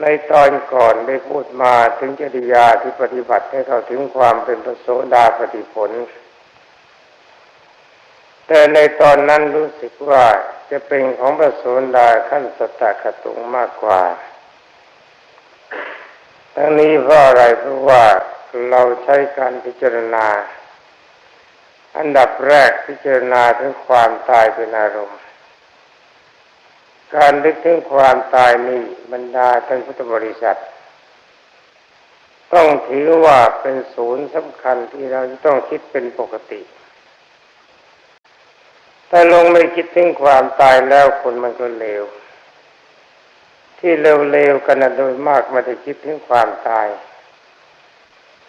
ในตอนก่อนได้พูดมาถึงจริยาที่ปฏิบัติให้เข้าถึงความเป็นพระโสดาปฏิผล แต่ในตอนนั้นรู้สึกว่าจะเป็นของพระโสดาขั้นสตตคตุงมากกว่า ทั้งนี้เพราะอะไรเพราะว่าเราใช้การพิจารณา อันดับแรกพิจารณาถึงความตายเป็นอารมณ์ การนึกถึงความตายนี่บรรดาท่านพุทธบริษัท ต้องถือว่าเป็นศูนย์สำคัญที่เราจะต้องคิดเป็นปกติ ถ้าลงไม่คิดถึงความตายแล้วคนมันก็เลว ที่เร็วๆกันนะโดยมากไมันจะคิดถึงความตาย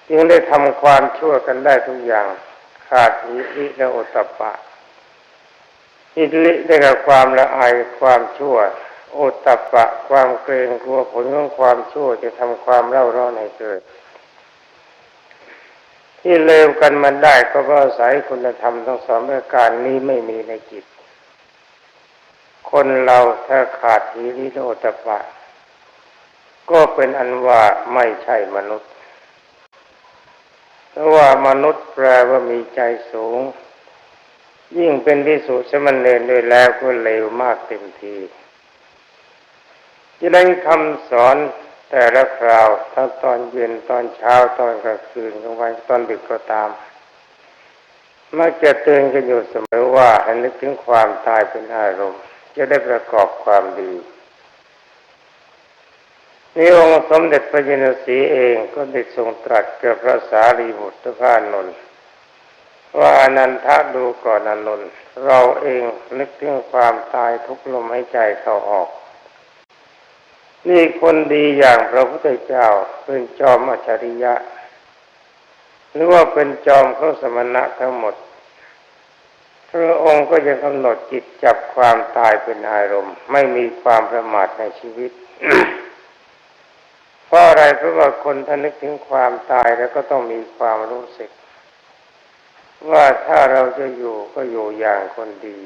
จึงได้ทำความชั่วกันได้ทุกอย่าง ขาดหิริและอตตปปะหิริได้กับความละอายความชั่ว โอตตปปะความเกรงกลัวผลของความชั่วจะทำความเล่าร้อนให้เกิด ที่เลวกันมันได้ก็เพราะอาศัยคุณธรรมทั้งสองประการนี้ไม่มีในจิต คนเราถ้าขาดหิริและโอตตปปะ ก็เป็นอันว่าไม่ใช่มนุษย์เพราะว่ามนุษย์แปลว่ามีใจสูง ยิ่งเป็นที่สุสมณเณรด้วยแล้วก็เลวมากเต็มทีจะได้คำสอนแต่ละคราวทั้งตอนเย็นตอนเช้าตอนกลางคืนกลางวันตอนดึกก็ตามมักจะเตือนกันอยู่เสมอว่าให้นึกถึงความตายเป็นอารมณ์ จะได้ประกอบความดีนี่องค์สมเด็จพระยินสีเองก็ได้ทรงตรัสกับพระสารีบุตรพระนนท์ ว่าอนันทะดูก่อนอานนท์เราเองนึกถึงความตายทุกลมหายใจเข้าออก นี่คนดีอย่างพระพุทธเจ้าเป็นจอมอัจฉริยะ หรือว่าเป็นจอมของสมณะทั้งหมด พระองค์ก็ยังกำหนดจิตจับความตายเป็นอารมณ์ ไม่มีความประมาทในชีวิตเพราะอะไรเพราะว่าคนถ้านึกถึงความตายแล้วก็ต้องมีความรู้สึก ว่าถ้าเราจะอยู่ก็อยู่อย่างคนดี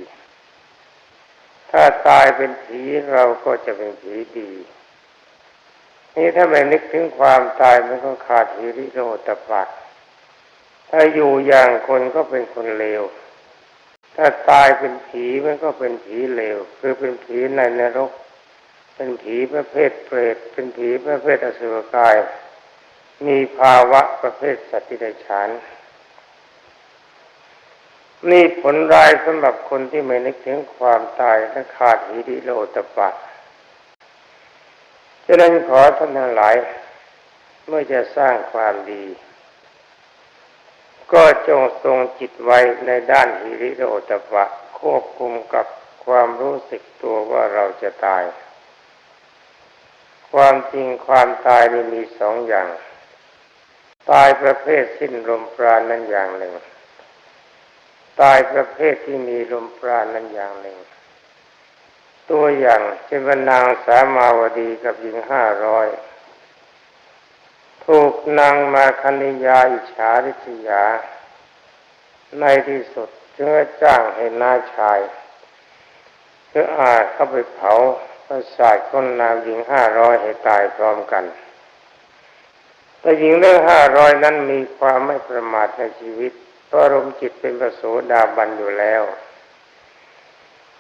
ถ้าตายเป็นผีเราก็จะเป็นผีดี นี่ถ้าไม่นึกถึงความตายมันก็ขาดหิริโอตตปะถ้าอยู่อย่างคนก็เป็นคนเลว ถ้าตายเป็นผีมันก็เป็นผีเลว คือเป็นผีในนรก เป็นผีประเภทเปรต เป็นผีประเภทอสุรกาย มีภาวะประเภทสัตว์ที่ไดฉาน นี่ผลร้ายสำหรับคนที่ไม่นึกถึงความตายและขาดหิริโลตปะฉะนั้นขอท่านทั้งหลาย เมื่อจะสร้างความดี ก็จงทรงจิตไว้ในด้านหิริโอตปะควบคุมกับความรู้สึกตัวว่าเราจะตาย ความจริงความตายนี่มีสองอย่าง ตายประเภทสิ้นลมปราณนั้นอย่างหนึ่ง ตายประเภทที่มีลมปราณนั้นอย่างหนึ่ง ตัวอย่างเช่นว่านางสามาวดีกับหญิงห้าร้อยถูกนางมาคณิยาอิจฉาริษยา ในที่สุดจึงจ้างให้นาชายเพื่ออาเข้าไปเผาประสาทคนนางหญิงห้าร้อยให้ตายพร้อมกัน แต่หญิงเรื่องห้าร้อยนั้นมีความไม่ประมาทในชีวิตเพราะรมจิต เป็นประโสดาบันอยู่แล้ว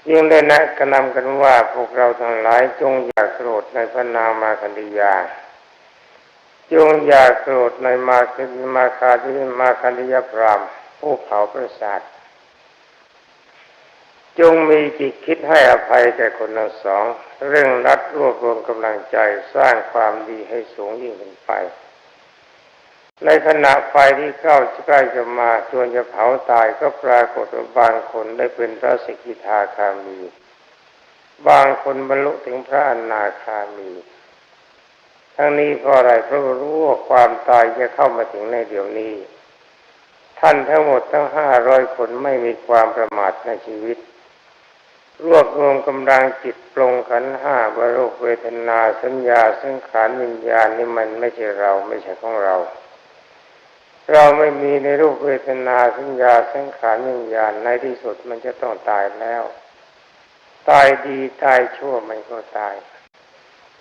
ยิ่งได้นะกระนำกันว่าพวกเราทั้งหลายจงอย่าโกรธในพระนามาคันธยา จงอย่าโกรธในมาคมาคาที่มาคันธยาพรามผู้เผาประสาทจงมีจิตคิดให้อภัยแก่คนทั้งสอง เร่งรัดรวบรวมกำลังใจสร้างความดีให้สูงยิ่งขึ้นไป ในขณะไฟที่เข้าใกล้จะมาจวนจะเผาตายก็ปรากฏว่าบางคนได้เป็นพระสกิทาคามี บางคนบรรลุถึงพระอนาคามี ทั้งนี้เพราะอะไรเพราะรู้ว่าความตายจะเข้ามาถึงในเดี๋ยวนี้ ท่านทั้งหมดทั้งห้าร้อยคนไม่มีความประมาทในชีวิต รวบรวมกำลังจิตปรงขันห้าบรรลุเวทนาสัญญาสังขารวิญญาณนี่มันไม่ใช่เราไม่ใช่ของเรา เราไม่มีในรูปเวทนาสัญญาสังขารวิญญาณในที่สุดมันจะต้องตายแล้ว ตายดีตายชั่วมันก็ตาย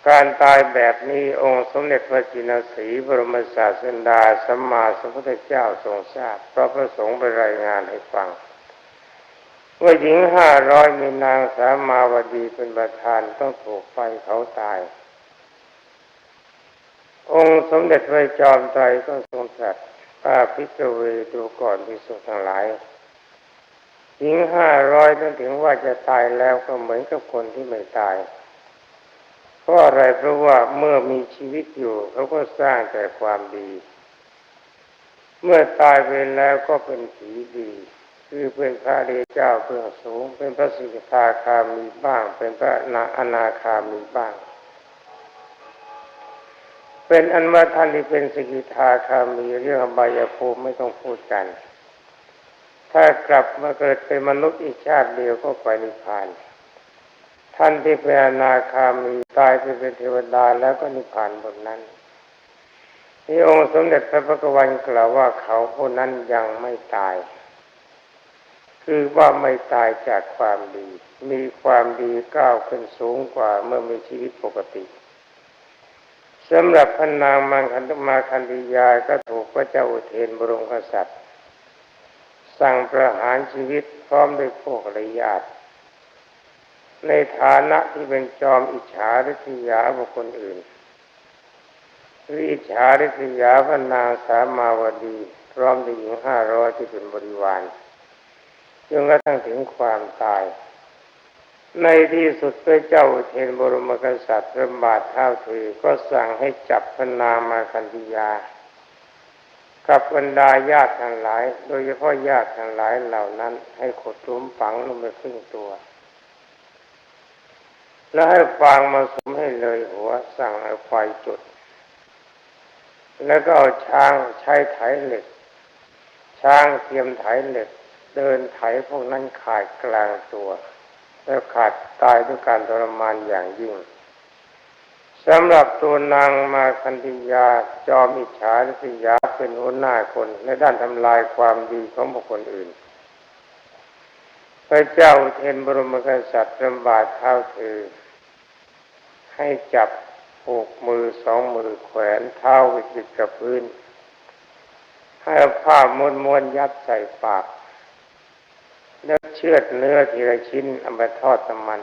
การตายแบบนี้องค์สมเด็จพระจินสีบรมศาสดาสัมมาสัมพุทธเจ้าทรงทราบพระพระสงฆ์ไปรายงานให้ฟังว่าหญิงห้าร้อยมีนางสามาวดีเป็นประธานต้องถูกไฟเขาตาย องค์สมเด็จพระจอมไตรก็ทรงตรัส ป้าพิกเวดูก่อนพิสุทั้งหลายหญิงห้าร้อยนั้นถึงว่าจะตายแล้วก็เหมือนกับคนที่ไม่ตาย เพราะอะไรเพราะว่าเมื่อมีชีวิตอยู่เขาก็สร้างแต่ความดี เมื่อตายไปแล้วก็เป็นผีดี คือเป็นพระเดชเจ้าเบื้องสูง เป็นพระสิกขาคามีบ้าง เป็นพระนาอนาคามีบ้าง เป็นอันว่าท่านที่เป็นสกิทาคามีเรื่องอบายภูมิไม่ต้องพูดกัน ถ้ากลับมาเกิดเป็นมนุษย์อีกชาติเดียวก็ไปนิพพาน ท่านที่เป็นอนาคามีตายไปเป็นเทวดาแล้วก็นิพพานบนนั้นที่องค์สมเด็จพระพุทธวันกล่าวว่าเขาผู้นั้นยังไม่ตาย คือว่าไม่ตายจากความดี มีความดีก้าวขึ้นสูงกว่าเมื่อมีชีวิตปกติ สำหรับพระนางมังคันธมาคันธิยาก็ถูกพระเจ้าอุเทนบรมกษัตริย์ สั่งประหารชีวิตพร้อมด้วยพวกระยาตในฐานะที่เป็นจอมอิจฉาริษยาบุคคลอื่นหรืออิจฉาริษยาพระนางสามาวดีพร้อมด้วยหญิงห้าร้อยที่เป็นบริวารจนกระทั่งถึงความตาย ในที่สุดพระเจ้าเทนบรมกษัตริย์ระบาดเท้าถือก็สั่งให้จับพระนามาคันธิยา กับบรรดาญาติทั้งหลาย โดยเฉพาะญาติทั้งหลายเหล่านั้น ให้ขดหลุมฝังลงไปครึ่งตัว แล้วให้ฟางมาสมให้เลยหัว สั่งเอาไฟจุด แล้วก็เอาช้างใช้ไถเหล็ก ช้างเตรียมไถเหล็ก เดินไถพวกนั้นขาดกลางตัว แล้วขาดตายด้วยการทรมานอย่างยิ่งสำหรับตัวนางมาคันธิยาจอมอิจฉาริษยาเป็นหัวหน้าคนในด้านทำลายความดีของบุคคลอื่น พระเจ้าเทนบรมกษัตริย์ลำบาดเท้าถือให้จับผูกมือสองมือแขวนเท้าวิจิตกับพื้น ให้ผ้ามวนมวนๆยัดใส่ปาก แล้วเชือดเนื้อทีละชิ้นเอาไปทอดน้ำมัน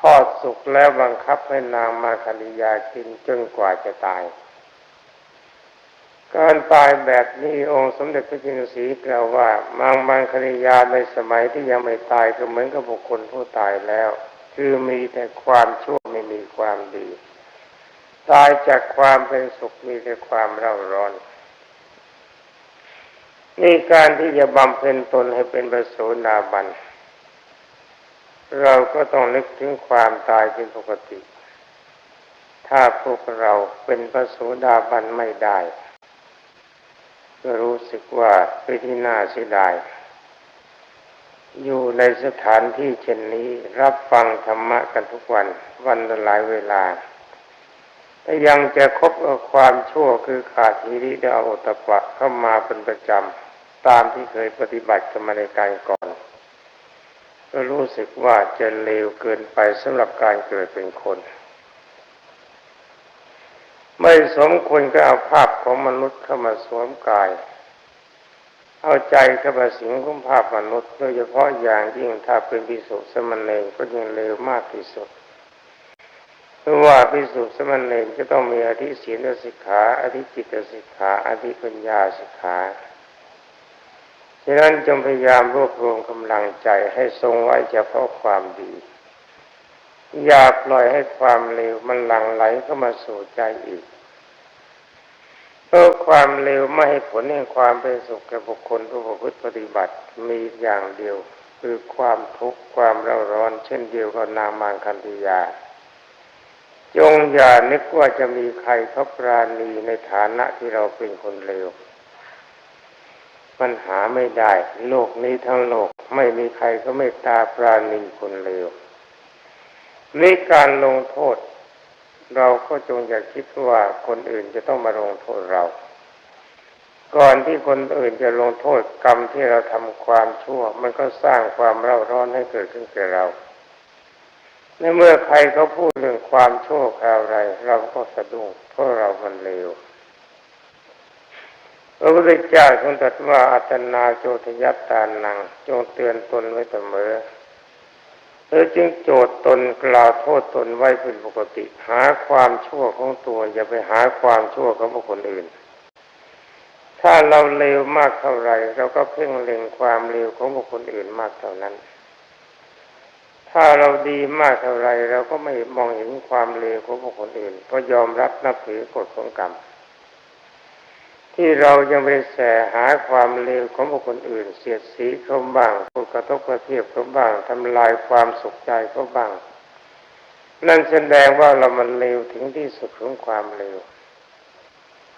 ทอดสุกแล้วบังคับให้นางมาคณิยากินจนกว่าจะตาย การตายแบบนี้องค์สมเด็จพระจินสีกล่าวว่ามังมังคณิยาในสมัยที่ยังไม่ตายก็เหมือนกับบุคคลผู้ตายแล้ว คือมีแต่ความชั่วไม่มีความดี ตายจากความเป็นสุขมีแต่ความเร่าร้อน นี่การที่จะบำเพ็ญตนให้เป็นประโสดาบัน เราก็ต้องนึกถึงความตายเป็นปกติ ถ้าพวกเราเป็นพระโสดาบันไม่ได้ก็รู้สึกว่าเป็นที่น่าเสียดาย อยู่ในสถานที่เช่นนี้รับฟังธรรมะกันทุกวันวันละหลายเวลา แต่ยังจะคบกับความชั่วคือขาดทีริเดาโอตปะเข้ามาเป็นประจำ ตามที่เคยปฏิบัติกันมาในการก่อน ก็รู้สึกว่าจะเลวเกินไปสำหรับการเกิดเป็นคน ไม่สมควรก็เอาภาพของมนุษย์เข้ามาสวมกาย เอาใจเข้ามาสิงของภาพมนุษย์ โดยเฉพาะอย่างยิ่งถ้าเป็นพิสุสมณเณรก็ยังเลวมากที่สุด เพราะว่าพิสุสมณเณรจะต้องมีอธิศีลสิกขาอธิจิตสิกขาอธิปัญญาสิกขาฉะนั้นจงพยายามรวบรวมกำลังใจให้ทรงไว้เฉพาะความดี อย่าปล่อยให้ความเลวมันหลั่งไหลเข้ามาสู่ใจอีกเพราะความเลวไม่ให้ผลแห่งความเป็นสุขแก่บุคคลผู้ประพฤติปฏิบัติมีอย่างเดียว คือความทุกข์ความเร่าร้อน เช่นเดียวกับนางมางคันธิยา จงอย่านึกว่าจะมีใครเขาปราณีในฐานะที่เราเป็นคนเลวมันหาไม่ได้ โลกนี้ทั้งโลกไม่มีใครก็ไม่ตาปราณีคนเลวนี่การลงโทษ เราก็จงอย่าคิดว่าคนอื่นจะต้องมาลงโทษเรา ก่อนที่คนอื่นจะลงโทษกรรมที่เราทำความชั่ว มันก็สร้างความเร่าร้อนให้เกิดขึ้นแก่เรา ในเมื่อใครเขาพูดเรื่องความโชคอะไร เราก็สะดุ้งเพราะเรามันเลวพระพุทธเจ้าทรงตรัสว่าอัตนาโจทยัตตานัง จงเตือนตนไว้เสมอเธอจึงโจทย์ตนกล่าวโทษตนไว้เป็นปกติ หาความชั่วของตัว อย่าไปหาความชั่วของบุคคลอื่น ถ้าเราเลวมากเท่าไรเราก็เพ่งเล็งความเลวของบุคคลอื่นมากเท่านั้น ถ้าเราดีมากเท่าไรเราก็ไม่มองเห็นความเลวของบุคคลอื่นเพราะยอมรับนับถือกฎของกรรม ที่เรายังไปแสหาความเลวของบุคคลอื่น เสียดสีเขาบ้างพูดกระทบกระเทียบเขาบ้างทำลายความสุขใจเขาบ้าง นั่นแสดงว่าเรามันเลวถึงที่สุดของความเลว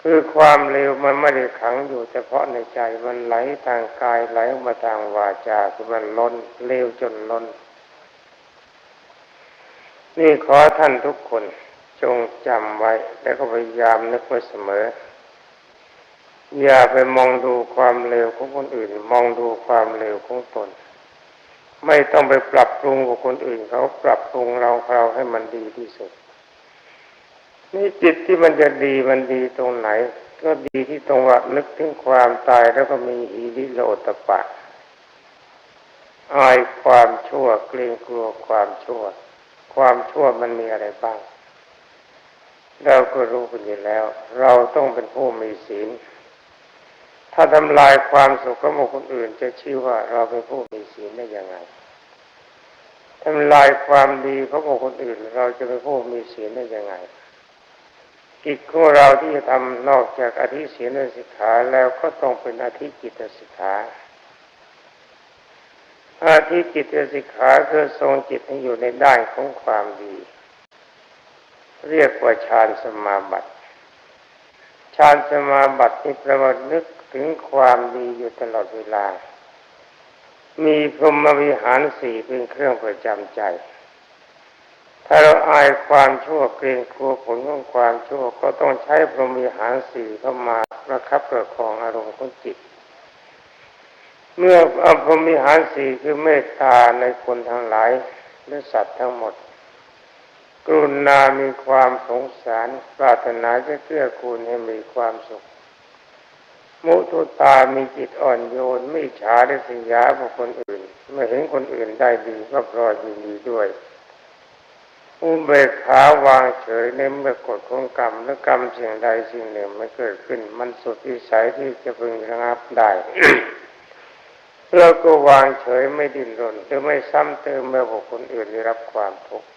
คือความเลวมันไม่ได้ขังอยู่เฉพาะในใจมันไหลทางกายไหลมาทางวาจาคือมันล้นเลวจนล้น นี่ขอท่านทุกคนจงจำไว้ แล้วก็พยายามนึกไว้เสมอ อย่าไปมองดูความเลวของคนอื่น มองดูความเลวของตน ไม่ต้องไปปรับปรุงกับคนอื่น เขาปรับปรุงเราเราให้มันดีที่สุด นี่จิตที่มันจะดีมันดีตรงไหน ก็ดีที่ตรงว่านึกถึงความตายแล้วก็มีฮีริโลตปะอายความชั่วเกรงกลัวความชั่ว ความชั่วมันมีอะไรบ้าง เราก็รู้กันอยู่แล้ว เราต้องเป็นผู้มีศีล ถ้าทำลายความสุขของคนอื่น จะชื่อว่าเราเป็นผู้มีศีลได้ยังไงทำลายความดีของคนอื่น เราจะเป็นผู้มีศีลได้ยังไงกิจของเราที่จะทำนอกจากอธิศีลสิกขาแล้วก็ต้องเป็นอธิจิตสิกขา อาธิจิตสิกขาคือทรงจิตให้อยู่ในด้านของความดี เรียกว่าฌานสมาบัติฌานสมาบัตินี่แปลว่านึกถึงความดีอยู่ตลอดเวลา มีพรหมวิหารสี่เป็นเครื่องประจำใจ ถ้าเราอายความชั่วเกรงกลัวผลของความชั่วก็ต้องใช้พรหมวิหารสี่เข้ามาประคับประคองอารมณ์ของจิต เมื่ออพมิหารสี่คือเมตตาในคนทั้งหลายและสัตว์ทั้งหมด กรุณามีความสงสาร ปรารถนาจะเกื้อกูลให้มีความสุข มุทุตามีจิตอ่อนโยน ไม่ฉาได้สิยาบุคคลอื่น เมื่อเห็นคนอื่นได้ดีก็พลอยยินดีด้วย อุเบกขาวางเฉยในเมื่อกฎของกรรมและกรรมสิ่งใดสิ่งหนึ่งไม่เกิดขึ้น มันสุดวิสัยที่จะพึงระงับได้ เราก็วางเฉยไม่ดิ้นรนหรือไม่ซ้ำเติมเมื่อบุคคลอื่นได้รับความทุกข์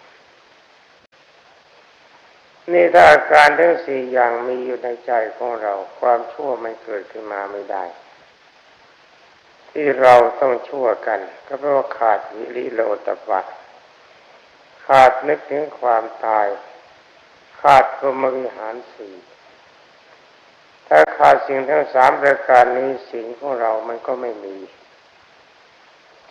นี่ถ้าอาการทั้งสี่อย่างมีอยู่ในใจของเรา ความชั่วไมันเกิดขึ้นมาไม่ได้ ที่เราต้องชั่วกัน ก็เพราะว่าขาดวิริโลตปะขาดนึกถึงความตาย ขาดพรมวิหารสี่ถ้าขาดสิ่งทั้งสามประการนี้สิ่งของเรามันก็ไม่มี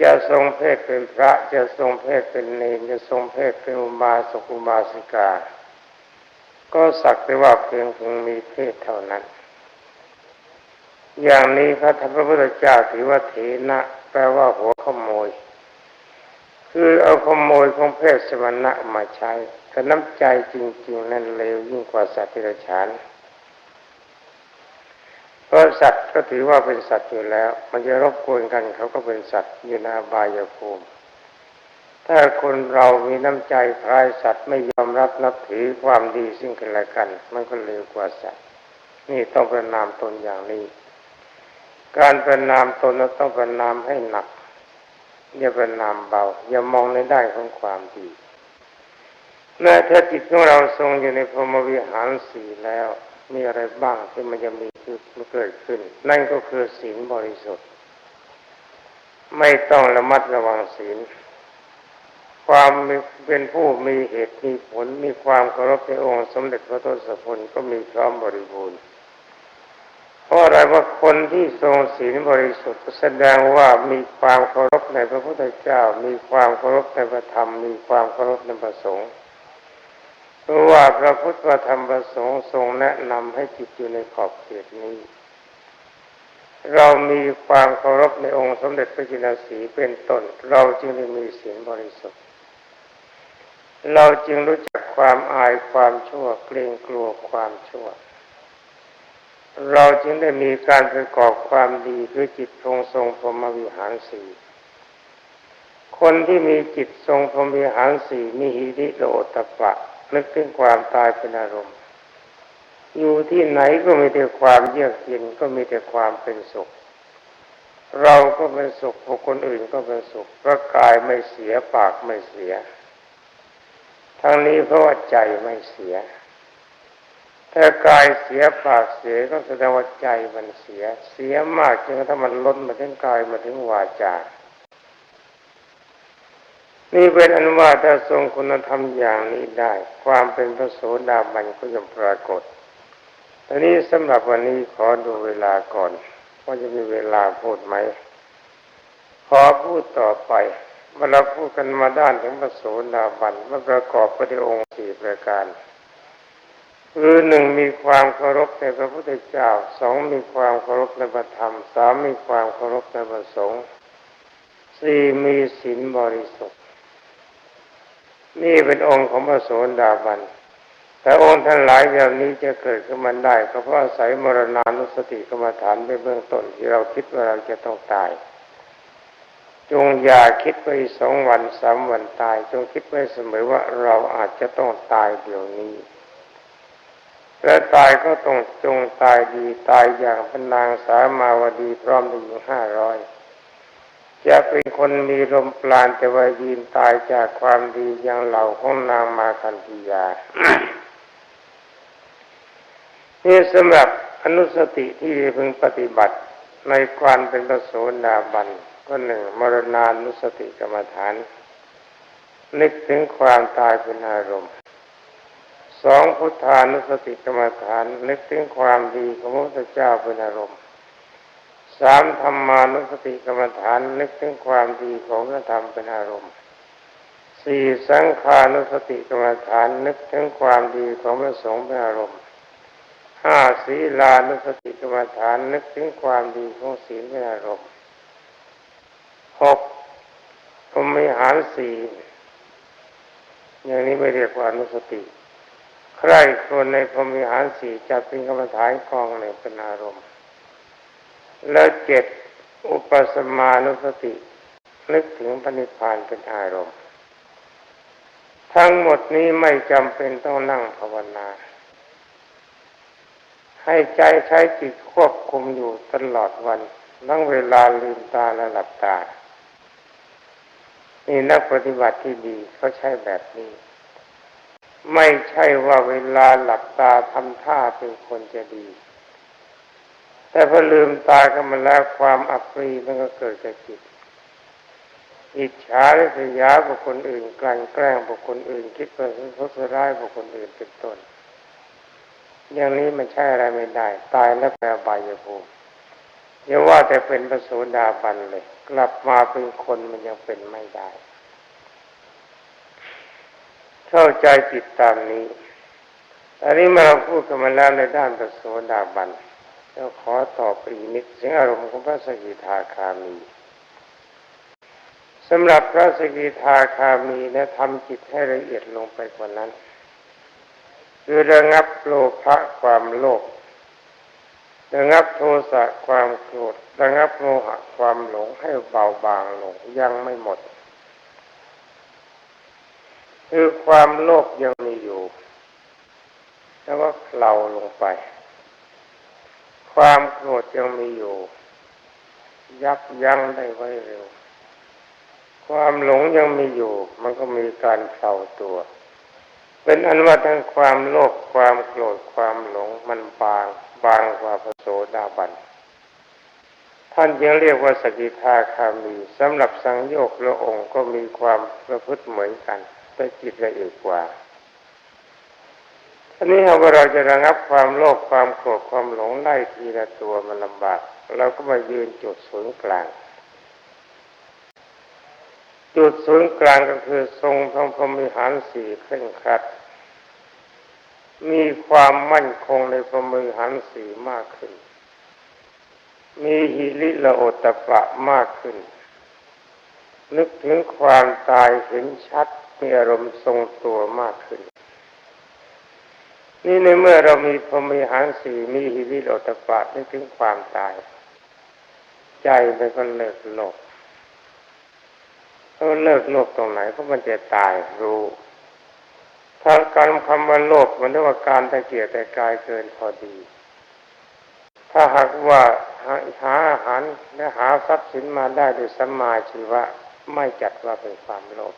จะทรงเพศเป็นพระจะทรงเพศเป็นเนรจะทรงเพศเป็นอุบาสกอุบาสิกา ก็สักแต่ว่าเพียงเพงมีเพศเท่านั้น อย่างนี้พระธรรมพุทธเจ้าถือว่าเถนะแปลว่าหัวขโมย คือเอาขโมยของเพศสมณะมาใช้แต่น้ำใจจริง ๆ นั้นเลวยิ่งกว่าสัตว์ที่ระฉาน ราะสัตว์ก็ถือว่าเป็นสัตว์อยู่แล้ว มันจะรบกวนกันเขาก็เป็นสัตว์อยู่ในอบายภูมิ ถ้าคนเรามีน้ำใจคล้ายสัตว์ไม่ยอมรับนับถือความดีซึ่งกันและกัน มันก็เลวกว่าสัตว์ นี่ต้องประนามตนอย่างนี้ การประนามตนต้องประนามให้หนักอย่าประนามเบา อย่ามองในด้านของความดีแม้ถ้าจิตของเราทรงอยู่ในพรหมวิหารสีแล้ว มีอะไรบ้างที่มันจะมีคือมันเกิดขึ้น นั่นก็คือศีลบริสุทธิ์ ไม่ต้องระมัดระวังศีล ความเป็นผู้มีเหตุมีผล มีความเคารพในองค์สมเด็จพระทศพลก็มีพร้อมบริบูรณ์เพราะอะไรว่าคนที่ทรงศีลบริสุทธิ์แสดงว่ามีความเคารพในพระพุทธเจ้า มีความเคารพในพระธรรม มีความเคารพในพระสงฆ์ เพราะว่าพระพุทธธรรมประสงค์ทรงแนะนำให้จิตอยู่ในขอบเขตนี้ เรามีความเคารพในองค์สมเด็จพระจินสีเป็นต้น เราจึงได้มีศีลบริสุทธิ์ เราจึงรู้จักความอายความชั่วเกรงกลัวความชั่ว เราจึงได้มีการประกอบความดีคือจิตทรงทรงพรหมวิหารสีคนที่มีจิตทรงพรหมวิหารสีมีหิริโลตปะ นึกถึงความตายเป็นอารมณ์ อยู่ที่ไหนก็มีแต่ความเยือกเย็นก็มีแต่ความเป็นสุข เราก็เป็นสุขคคลอื่นก็เป็นสุขเพราะกายไม่เสียปากไม่เสีย ทั้งนี้เพราะว่าใจไม่เสีย ถ้ากายเสียปากเสียก็แสดงว่าใจมันเสีย เสียมากจนกระทั่งมันล้นมาถึงกายมาถึงวาจา นี่เป็นอันว่าถ้าทรงคุณธรรมอย่างนี้ได้ ความเป็นพระโสดาบันก็ย่อมปรากฏตอนนี้สำหรับวันนี้ขอดูเวลาก่อนว่าจะมีเวลาพูดไหม ขอพูดต่อไปเมื่อเราพูดกันมาด้านถึงพระโสดาบันว่าประกอบไปด้วยองค์สี่ประการคือหนึ่งมีความเคารพในพระพุทธเจ้าสองมีความเคารพในพระธรรมสามมีความเคารพในพระสงฆ์สี่มีศีลบริสุทธิ์ นี่เป็นองค์ของพระโสดาบันแต่องค์ท่านหลายอย่างนี้จะเกิดขึ้นมาได้ก็เพราะอาศัยมรณานุสติกรรมฐานเป็นเบื้องต้นที่เราคิดว่าเราจะต้องตาย จงอย่าคิดไปสองวันสามวันตาย จงคิดไว้เสมอว่าเราอาจจะต้องตายเดี๋ยวนี้และตายก็ต้องจงตายดีตายอย่างเป็นนางสามาวดีพร้อมด้วยหญิงห้าร้อย จะเป็นคนมีลมปราณแต่ว่ายืนตายจากความดีอย่างเหล่าของนางมาคันธียานี่สำหรับอนุสติที่พึงปฏิบัติในความเป็นพระโสดาบันก็หนึ่งมรณานุสติกรรมฐาน นึกถึงความตายเป็นอารมณ์สองพุทธานุสติกรรมฐาน นึกถึงความดีของพระพุทธเจ้าเป็นอารมณ์ สามธรรมานุสติกรรมฐานนึกถึงความดีของพระธรรมเป็นอารมณ์สี่สังขานุสติกรรมฐานนึกถึงความดีของพระสงฆ์เป็นอารมณ์ห้าศีลานุสติกรรมฐานนึกถึงความดีของศีลเป็นอารมณ์หกพรมิหารสี่อย่างนี้ไม่เรียกว่าอนุสติ ใครคนในพรมิหารสี่จะเป็นกรรมฐานกองหนึ่งเป็นอารมณ์ แล้วเจ็ดอุปสมานุสติ นึกถึงปณิพานเป็นอารมณ์ ทั้งหมดนี้ไม่จำเป็นต้องนั่งภาวนา ให้ใจใช้จิตควบคุมอยู่ตลอดวันทั้งเวลาลืมตาและหลับตา นี่นักปฏิบัติที่ดีเขาใช้แบบนี้ ไม่ใช่ว่าเวลาหลับตาทำท่าเป็นคนจะดี แต่พอลืมตากันมาแล้วความอัปรีมันก็เกิดจากจิต อิจฉาและสยาบุคคลอื่นกลั่นแกล้งบุคคลอื่น คิดว่าทุษร้ายบุคคลอื่นเป็นต้น อย่างนี้มันใช่อะไรไม่ได้ ตายแล้วแปลบายภูมิอย่าว่าแต่เป็นพระโสดาบันเลย กลับมาเป็นคนมันยังเป็นไม่ได้ เข้าใจจิตตามนี้อันนี้มาเราพูดกันมาแล้วในด้านพระโสดาบัน แล้วขอตอบปรีนิดสียงอารมณ์ของพระสกิทาคามีสำหรับพระสกิทาคามีนะทำจิตให้ละเอียดลงไปกว่านั้น คือระงับโลภะความโลภระงับโทสะความโกรธระงับโมหะความหลงให้เบาบางลงยังไม่หมด คือความโลภยังมีอยู่ แล้วก็เคลาลงไป ความโกรธยังมีอยู่ ยับยั้งได้ไว้เร็ว ความหลงยังมีอยู่ มันก็มีการเคลาตัว เป็นอันว่าทั้งความโลภความโกรธความหลงมันบางบางกว่าพระโสดาบันท่านยังเรียกว่าสกิทาคามีสำหรับสังโยกละองค์ก็มีความประพฤติเหมือนกันแต่จิตละเอียดกว่า ทีนี้หากว่าเราจะระงับความโลภความโกรธความหลงไล่ทีละตัวมันลำบากเราก็มายืนจุดศูนย์กลาง จุดศูนย์กลางก็คือทรงพระพรหมิหารสี่เคร่งครัด มีความมั่นคงในประมือหันสีมากขึ้น มีหิริละโอตปะมากขึ้น นึกถึงความตายเห็นชัดมีอารมณ์ทรงตัวมากขึ้น นี่ในเมื่อเรามีพรมีหารสีมีหิริโอตตปะนึกถึงความตาย ใจมันก็เลิกโลกถ้าเลิกโลกตรงไหนเพราะมันจะตายรู้ถ้าการคำว่าโลภมันเรียกว่าการตะเกียกแต่กายเกินพอดี ถ้าหากว่าหาหาอาหารและหาทรัพย์สินมาได้ด้วยสัมมาชีวะไม่จัดว่าเป็นความโลภ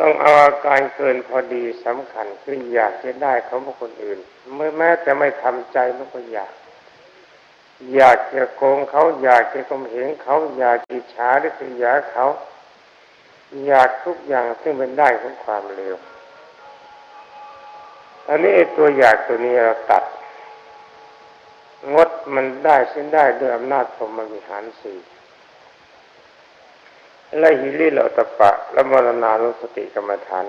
ต้องเอาอาการเกินพอดีสำคัญคืออยากจะได้เของคคลอื่นเมื่อแม้จะไม่ทำใจมันก็อยาก อยากจะโกงเขา อยากจะกมเหงเขาอยากอิจฉาหรือขยาเขา อยากทุกอย่างซึ่งเป็นได้ของความเลวอันนี้ตัวอยากตัวนี้เราตัด งดมันได้สิ้นได้ด้วยอำนาจพรหมวิหารสี่ และหิริโลตปะ และมรณานุสติกรรมฐาน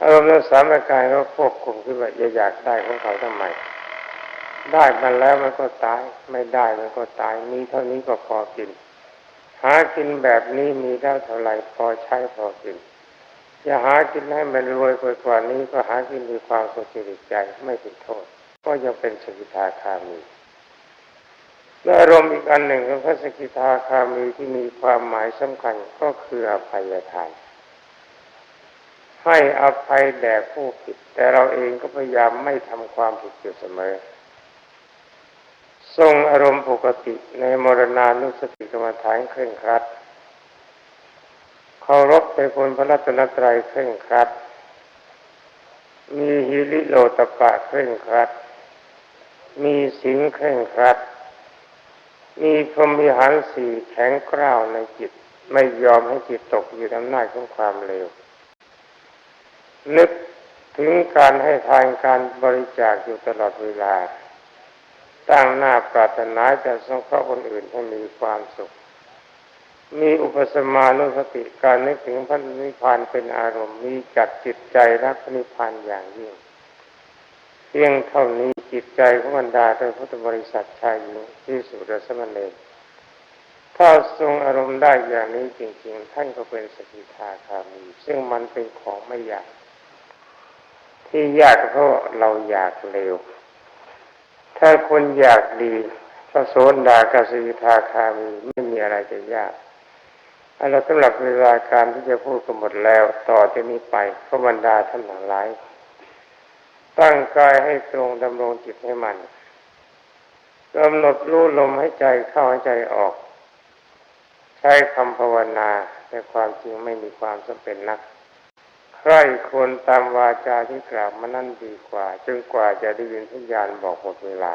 อารมณ์สามอาการก็ควบคุมขึ้นว่าอย่าอยากได้ของเขาทำไม ได้มันแล้วมันก็ตาย ไม่ได้มันก็ตาย มีเท่านี้ก็พอกิน หากินแบบนี้มีได้เท่าไหร่พอใช้พอกินอย่าหากินให้มันรวยกว่านี้ก็หากินด้วยความสุขใจไม่เป็นโทษ ก็ยังเป็นสกิทาคามี และอารมณ์อีกอันหนึ่งของพระสกิทาคามีที่มีความหมายสำคัญก็คืออภัยทานให้อภัยแด่ผู้ผิด แต่เราเองก็พยายามไม่ทำความผิดอยู่เสมอ ทรงอารมณ์ปกติในมรณานุสติกรรมฐานเคร่งครัดเคารพในคนพระรัตนตรัยเคร่งครัด มีฮิริโลตปะเคร่งครัด มีสิงเคร่งครัด มีพรหมิหารสี่แข็งกร้าวในจิต ไม่ยอมให้จิตตกอยู่ในอำนาจของความเลว นึกถึงการให้ทานการบริจาคอยู่ตลอดเวลา ตั้งหน้าปรารถนาจะสงเคราะห์คนอื่นให้มีความสุข มีอุปสมานุสติการนึกถึงพระนิพพานเป็นอารมณ์มีจัดจิตใจรักพระนิพพานอย่างยิ่ง พียงเท่านี้จิตใจของบรรดาโดยพุทธบริษัทชายหญิงที่สุรสมณเณรถ้าทรงอารมณ์ได้อย่างนี้จริง ๆ ท่านก็เป็นสกิทาคามีซึ่งมันเป็นของไม่ยาก ที่ยากเพราะเราอยากเร็ว ถ้าคนอยากดีพระโสดากบสกิทาคามีไม่มีอะไรจะยากอันเราสำหรับเวลาการที่จะพูดกันหมดแล้ว ต่อจากนี้ไปพระบรรดาท่านหลาย ตั้งกายให้ตรงดำรงจิตให้มันกำหนดรู้ลมให้ใจเข้าให้ใจออก ใช้คำภาวนาแต่ความจริงไม่มีความจำเป็นนัก ใครควรตามวาจาที่กล่าวมานั่นดีกว่า จึงกว่าจะได้ยินสัญญาณบอกหมดเวลา